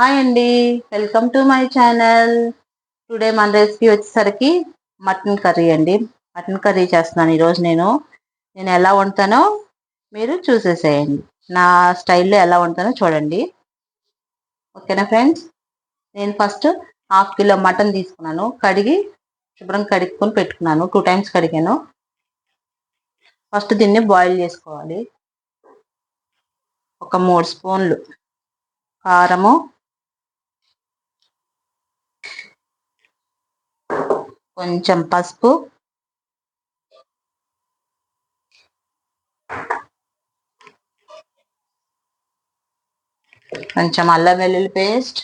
Hi అండి welcome to my channel today మన recipe వచ్చేసరికి మటన్ కర్రీ అండి. మటన్ కర్రీ చేస్తున్నాను ఈరోజు నేను. నేను ఎలా వండుతానో మీరు చూసేసేయండి. నా స్టైల్లో ఎలా వండుతానో చూడండి. ఓకేనా ఫ్రెండ్స్ నేను ఫస్ట్ హాఫ్ కిలో మటన్ తీసుకున్నాను. కడిగి శుభ్రం కడుక్కొని పెట్టుకున్నాను. టూ టైమ్స్ కడిగాను. ఫస్ట్ దీన్ని బాయిల్ చేసుకోవాలి. ఒక మూడు స్పూన్లు కారము కొంచెం పసుపు. కొంచెం అల్లం వెల్లుల్లి పేస్ట్.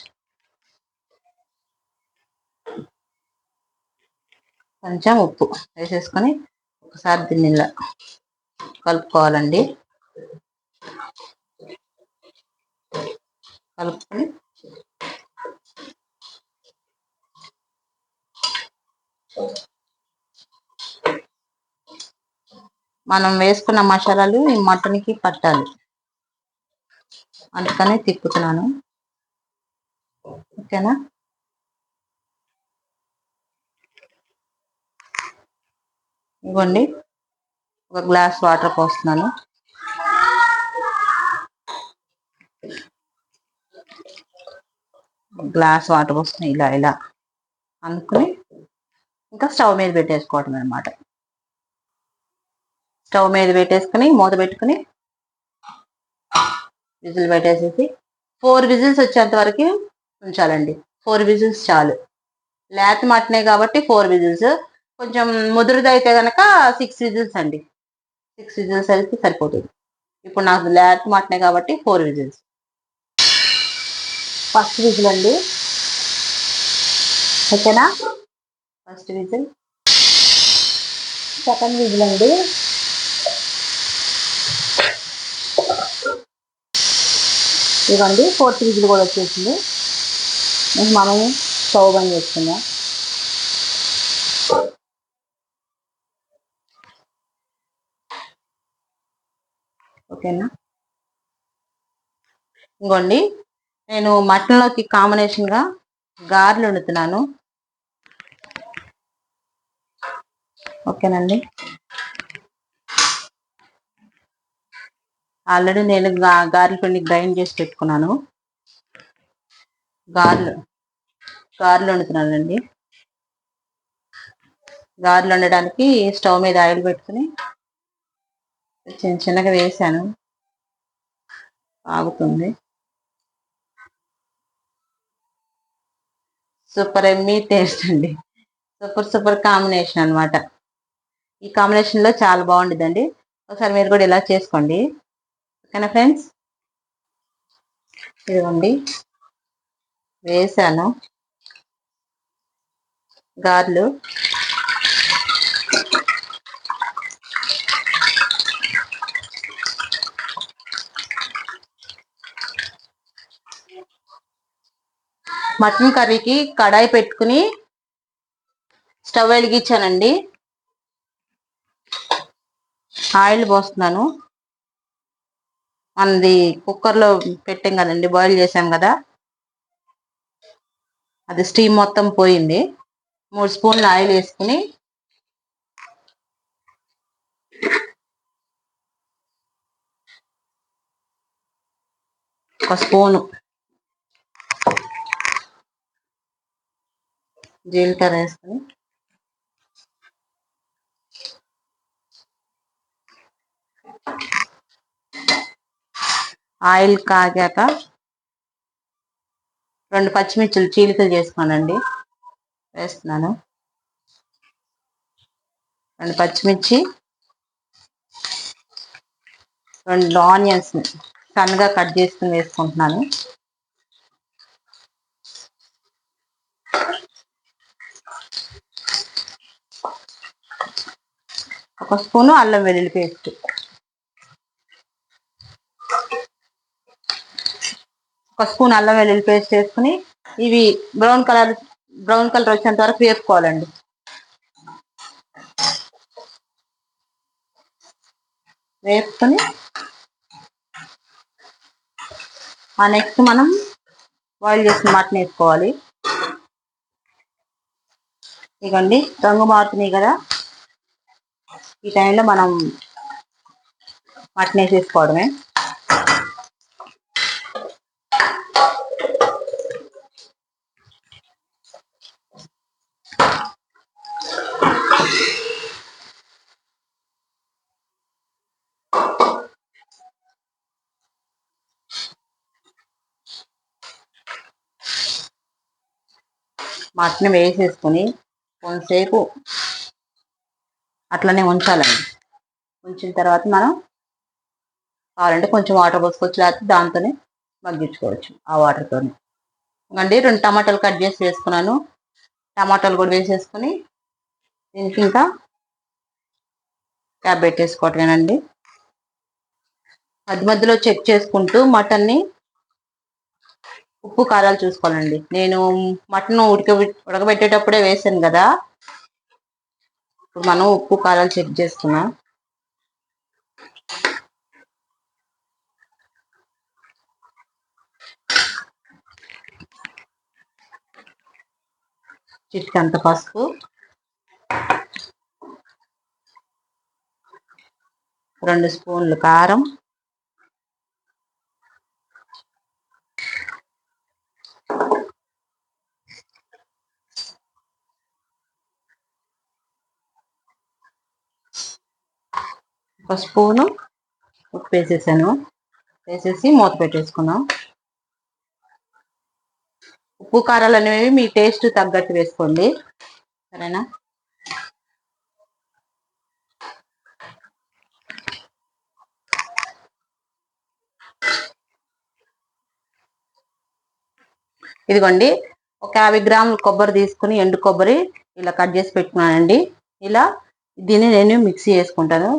కొంచెం ఉప్పు వేసేసుకొని ఒకసారి దీన్ని ఇలా కలుపుకోవాలండి. కలుపుకొని మనం వేసుకున్న మసాలాలు ఈ మటన్కి పట్టాలి. అందుకనే తిప్పుతున్నాను. ఓకేనా? ఇవ్వండి. ఒక గ్లాస్ వాటర్ పోస్తున్నాను. గ్లాస్ వాటర్ పోస్తున్నాయి ఇలా ఇలా. అనుకుని ఇంకా స్టవ్ మీద పెట్టేసుకోవటం అనమాట స్టవ్ మీద పెట్టేసుకుని మూత పెట్టుకుని విజిల్ పెట్టేసేసి ఫోర్ విజిల్స్ వచ్చేంత వరకు ఉంచాలండి. ఫోర్ విజిల్స్ చాలు. లేత మటనే కాబట్టి ఫోర్ విజిల్స్. కొంచెం ముదురుదైతే కనుక సిక్స్ విజిల్స్ అండి. సిక్స్ విజిల్స్ అయితే సరిపోతుంది. ఇప్పుడు నాకు లేత మటనే కాబట్టి ఫోర్ విజిల్స్. ఫస్ట్ విజిల్ అండి. ఓకేనా? First whistle. సెకండ్ విజిల్ అండి. ఇవ్వండి ఫోర్త్ విజిల్ కూడా వచ్చేసింది. నేను మనం స్టవ్ బంద్ చేసుకుందాం. ఓకేనా? ఇంకోండి నేను మటన్లోకి కాంబినేషన్గా గారెలు వండుతున్నాను. ఓకేనండి. ఆల్రెడీ నేను గారెల పిండి గ్రైండ్ చేసి పెట్టుకున్నాను. గార్లు గార్లు వండుతున్నానండి. గార్లు వండడానికి స్టవ్ మీద ఆయిల్ పెట్టుకుని చిన్న చిన్నగా వేసాను. ఆగుతుంది. సూపర్ ఎమ్మీ టేస్ట్ అండి. సూపర్ సూపర్ కాంబినేషన్ అనమాట ఈ కాంబినేషన్లో చాలా బాగుంటుందండి ఒకసారి మీరు కూడా ఇలా చేసుకోండి. ఓకేనా ఫ్రెండ్స్? ఇదిగోండి. వేసాను. గార్లు. మటన్ కర్రీకి కడాయి పెట్టుకుని స్టవ్ వెలిగించానండి. ఆయిల్ పోస్తున్నాను. మనది కుక్కర్లో పెట్టాం కదండి బాయిల్ చేసాం కదా. అది స్టీమ్ మొత్తం పోయింది. మూడు స్పూన్లు ఆయిల్ వేసుకుని ఒక స్పూను జీలకర్ర వేసుకుని ఆయిల్ కాగాక రెండు పచ్చిమిర్చులు చీలికలు చేసుకోనండి. వేస్తున్నాను. రెండు పచ్చిమిర్చి రెండు ఆనియన్స్ సన్నగా కట్ చేసుకుని వేసుకుంటున్నాను. ఒక స్పూను అల్లం వెల్లుల్లి పేస్ట్. ఒక స్పూన్ అల్లం వెల్లుల్లి పేస్ట్ వేసుకుని ఇవి బ్రౌన్ కలర్ బ్రౌన్ కలర్ వచ్చేంత వరకు వేపుకోవాలండి వేపుకొని ఆ నెక్స్ట్ మనం బాయిల్ చేసిన మటన్ వేసుకోవాలి. ఇదిగోండి రంగు మారుతున్నాయి కదా. ఈ టైంలో మనం మటన్ వేసేసుకోవడమే. మటన్ వేసేసుకొని కొంతసేపు అట్లనే ఉంచాలండి. ఉంచిన తర్వాత మనం కావాలంటే కొంచెం వాటర్ పోసుకోవచ్చు లేకపోతే దాంతోనే మగ్గించుకోవచ్చు ఆ వాటర్తోనే అండి రెండు టమాటాలు కట్ చేసి వేసుకున్నాను. టమాటాలు కూడా వేసేసుకొని దీనికి ఇంకా క్యాబ్ పెట్టేసుకోవటమేనండి. మధ్య మధ్యలో చెక్ చేసుకుంటూ మటన్ని ఉప్పు కారాలు చూసుకోవాలండి. నేను మటన్ ఉడక ఉడకబెట్టేటప్పుడే వేసాను కదా. ఇప్పుడు మనం ఉప్పు కారాలు చెక్ చేసుకున్నాం. చిటికంత పసుపు. రెండు స్పూన్లు కారం. ఒక స్పూను ఉప్పు వేసేసాను వేసేసి మూత పెట్టేసుకున్నాం. ఉప్పు కారాలు అనేవి మీ టేస్ట్ తగ్గట్టు వేసుకోండి. సరేనా? ఇదిగోండి. ఒక యాభై గ్రాములు కొబ్బరి తీసుకుని ఎండు కొబ్బరి ఇలా కట్ చేసి పెట్టుకున్నానండి. ఇలా దీన్ని నేను మిక్సీ చేసుకుంటాను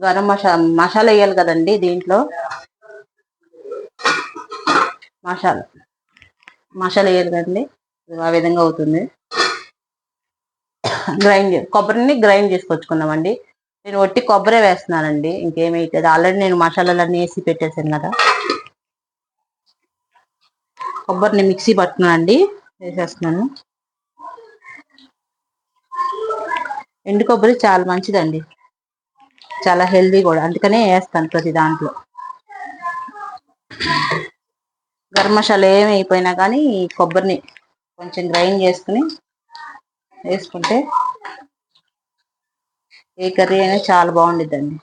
గరం మసాలా మసాలా వేయాలి కదండి దీంట్లో. మసాలా మసాలా వేయాలి కదండి. ఆ విధంగా అవుతుంది. గ్రైండ్ కొబ్బరిని గ్రైండ్ చేసుకొచ్చుకున్నామండి నేను ఒట్టి కొబ్బరే వేస్తున్నానండి ఇంకేమైతుంది ఆల్రెడీ నేను మసాలాలన్నీ వేసి పెట్టేశాను కదా. కొబ్బరిని మిక్సీ పట్టుకున్నానండి వేసేస్తున్నాను. ఎండు కొబ్బరి చాలా మంచిదండి. చాలా హెల్దీ కూడా. అందుకనే వేస్తాను ప్రతి దాంట్లో. గరం మసాలా ఏమి అయిపోయినా కానీ కొబ్బరిని కొంచెం గ్రైండ్ చేసుకుని వేసుకుంటే ఏ కర్రీ అయినా చాలా బాగుండిద్దండి.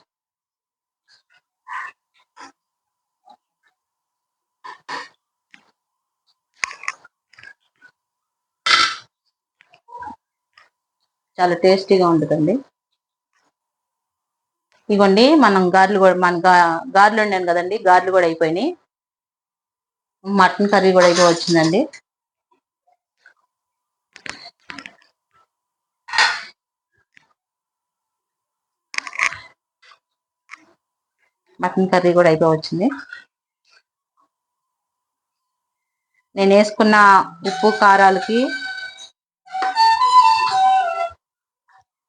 చాలా టేస్టీగా ఉంటుందండి. ఇవ్వండి మనం గారెలు కూడా మన గారెలు ఉండాను కదండి గారెలు కూడా అయిపోయినాయి. మటన్ కర్రీ కూడా అయిపో వచ్చిందండి. మటన్ కర్రీ కూడా అయిపోవచ్చింది నేను వేసుకున్న ఉప్పు కారాలకి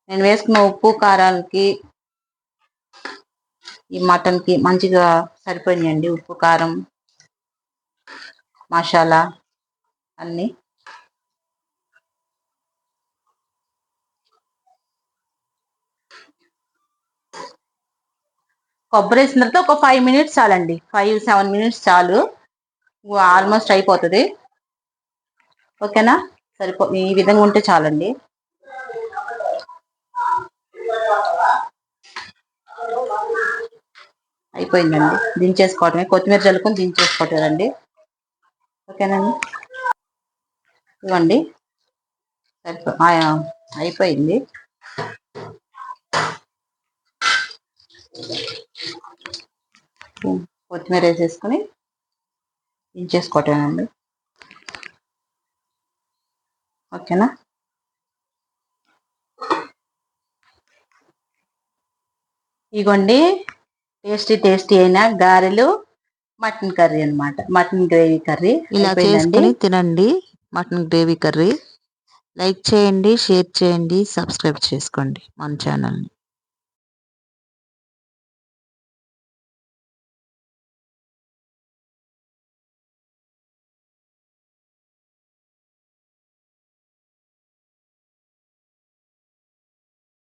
నేను వేసుకున్న ఉప్పు కారాలకి ఈ మటన్కి మంచిగా సరిపోయినాయండి. ఉప్పు కారం మసాలా అన్నీ. కొబ్బరి వేసిన తర్వాత ఒక ఫైవ్ మినిట్స్ చాలండి. ఫైవ్ సెవెన్ మినిట్స్ చాలు. ఆల్మోస్ట్ అయిపోతుంది. ఓకేనా? సరిపో ఈ విధంగా ఉంటే చాలండి. అయిపోయిందండి. దించేసుకోవటమే కొత్తిమీర చల్లుకొని దించేసుకోవటండి ఓకేనండి. ఇవ్వండి. అయిపోయింది. కొత్తిమీర వేసేసుకొని దించేసుకోవటమేనండి. ఓకేనా? ఇగోండి. టేస్టీ టేస్టీ అయిన గారెలు మటన్ కర్రీ అనమాట మటన్ గ్రేవీ కర్రీ ఇలా చేసుకుని తినండి మటన్ గ్రేవీ కర్రీ. లైక్ చేయండి షేర్ చేయండి సబ్స్క్రైబ్ చేసుకోండి మన ఛానల్ని.